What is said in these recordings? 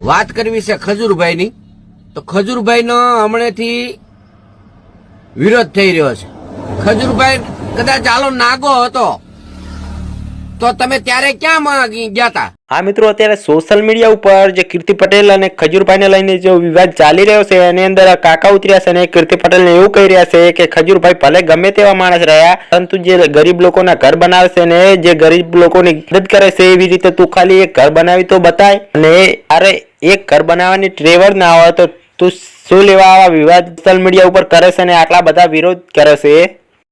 વાત કરવી છે ખજૂરભાઈની, તો ખજૂરભાઈનો હમણાંથી વિરોધ થઈ રહ્યો છે. ખજૂરભાઈ કદાચ આલો નાગો હતો, તો તમે ત્યારે ક્યાં ગયા તા હા મિત્રો, અત્યારે સોશિયલ મીડિયા ઉપર જે કીર્તિ પટેલ અને ખજૂરભાઈને લઈને જો વિવાદ ચાલી રહ્યો છે, એની અંદર કાકા ઉતર્યા છે અને કીર્તિ પટેલને એવું કહી રહ્યા છે કે ખજૂરભાઈ ભલે ગમે તેવા માણસ રહ્યા, પરંતુ જે ગરીબ લોકોના ઘર બનાવે છે ને જે ગરીબ લોકોની મદદ કરે છે, એવી રીતે તું ખાલી એક ઘર બનાવી તો બતાય. અને અરે એક ઘર બનાવવાની ટ્રેવર ના હોય તો તું શું લેવા આવા વિવાદ સોશિયલ મીડિયા ઉપર કરે છે અને આટલા બધા વિરોધ કરે છે?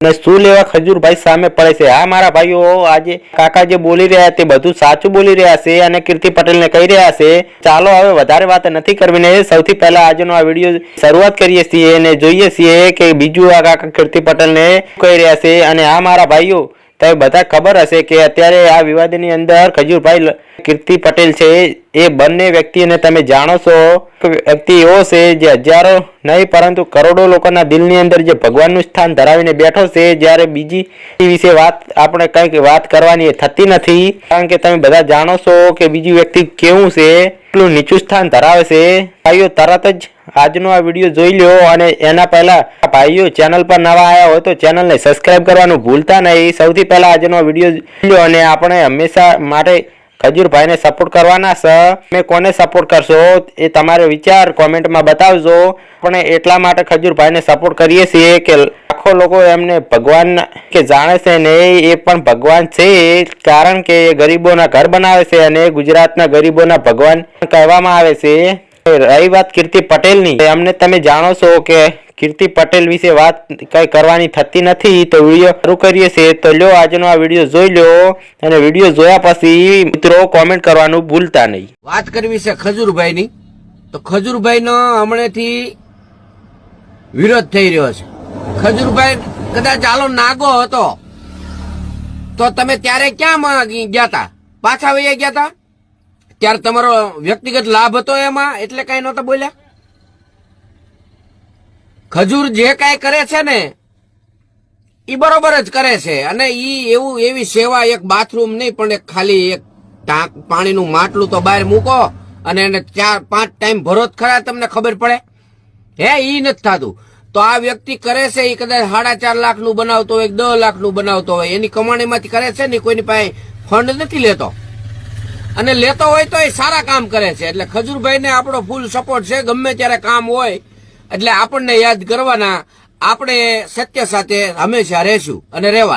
અને શું લેવા ખજૂરભાઈ સામે પડે છે? હા, મારા ભાઈઓ, આજે કાકા જે બોલી રહ્યા તે બધું સાચું બોલી રહ્યા છે અને કીર્તિ પટેલને કહી રહ્યા છે. ચાલો, હવે વધારે વાત નથી કરવી ને સૌથી પહેલા આજનો આ વીડિયો શરૂઆત કરીએ છીએ અને જોઈએ છીએ કે બીજું આ કાકા કીર્તિ પટેલને કહી રહ્યા છે. અને આ મારા ભાઈઓ તમે બધા ખબર હશે કે અત્યારે આ વિવાદની અંદર ખજૂરભાઈ કીર્તિ પટેલ છે. એ બંને વ્યક્તિને તમે જાણો છો વ્યક્તિ એવો છે જે હજારો નહીં, પરંતુ કરોડો લોકોના દિલની અંદર જે ભગવાનનું સ્થાન ધરાવીને બેઠો છે. જ્યારે બીજી વિશે વાત આપણે કંઈક વાત કરવાની થતી નથી. કારણ કે તમે બધા જાણો છો કે બીજી વ્યક્તિ કેવું છે. એટલું નીચું સ્થાન ધરાવે છે. ભાઈઓ, તરત જ આજનો આ વીડિયો જોઈ લ્યો અને એના પહેલા ભાઈઓ ચેનલ પર નવા આવ્યા હોય તો ચેનલને સબસ્ક્રાઇબ કરવાનું ભૂલતા નહીં. સૌથી પહેલા આજનો વીડિયો જોઈ લો અને આપણે હંમેશા માટે ખજૂરભાઈને સપોર્ટ કરવાના છે તમે કોને સપોર્ટ કરશો? એ તમારો વિચાર કોમેન્ટમાં બતાવજો. પણ એટલા માટે ખજૂરભાઈને સપોર્ટ કરીએ છીએ કે લાખો લોકો એમને ભગવાન કે જાણે છે ને, એ પણ ભગવાન છે. કારણ કે એ ગરીબોના ઘર બનાવે છે અને ગુજરાતના ગરીબોના ભગવાન કહેવામાં આવે છે. રહી વાત કીર્તિ પટેલની. અમને તમે જાણો છો કે કીર્તિ પટેલ વિશે વાત કઈ કરવાની થતી નથી. તો વીડિયો શરૂ કરીએ છીએ તો લ્યો આજનો આ વીડિયો જોઈ લ્યો અને વીડિયો જોયા પછી મિત્રો કોમેન્ટ કરવાનું ભૂલતા નહીં. વાત કરવી છે ખજૂરભાઈની. તો ખજૂરભાઈનો હમણાંથી વિરોધ થઈ રહ્યો છે. ખજુરભાઈ કદાચ આલો નાગો હતો. તો તમે ત્યારે ક્યાં ગયા તા? પાછા વૈયા ગયા તા? ત્યારે તમારો વ્યક્તિગત લાભ હતો એમાં? એટલે કઈ નહોતા બોલ્યા? ખજૂર જે કાંઈ કરે છે ને એ બરોબર જ કરે છે. અને ઈ એવું, એવી સેવા એક બાથરૂમ નહીં, પણ એક ખાલી એક ટાંક પાણીનું માટલું તો બહાર મૂકો અને એને ચાર, પાંચ ટાઈમ ભરો જ ખરા, તમને ખબર પડે? હે, ઈ નથી થતું. તો આ વ્યક્તિ કરે છે એ કદાચ સાડા ચાર લાખનું બનાવતો હોય દસ લાખનું બનાવતો હોય, એની કમાણીમાંથી કરે છે ને, કોઈની પાસે ફંડ નથી લેતો? અને લેતો હોય તો એ સારા કામ કરે છે. એટલે ખજૂરભાઈને આપણો ફૂલ સપોર્ટ છે. ગમે ત્યારે કામ હોય, એટલે આપણને યાદ કરવાના. આપણે સત્ય સાથે હંમેશા રહેશું અને રહેવાના.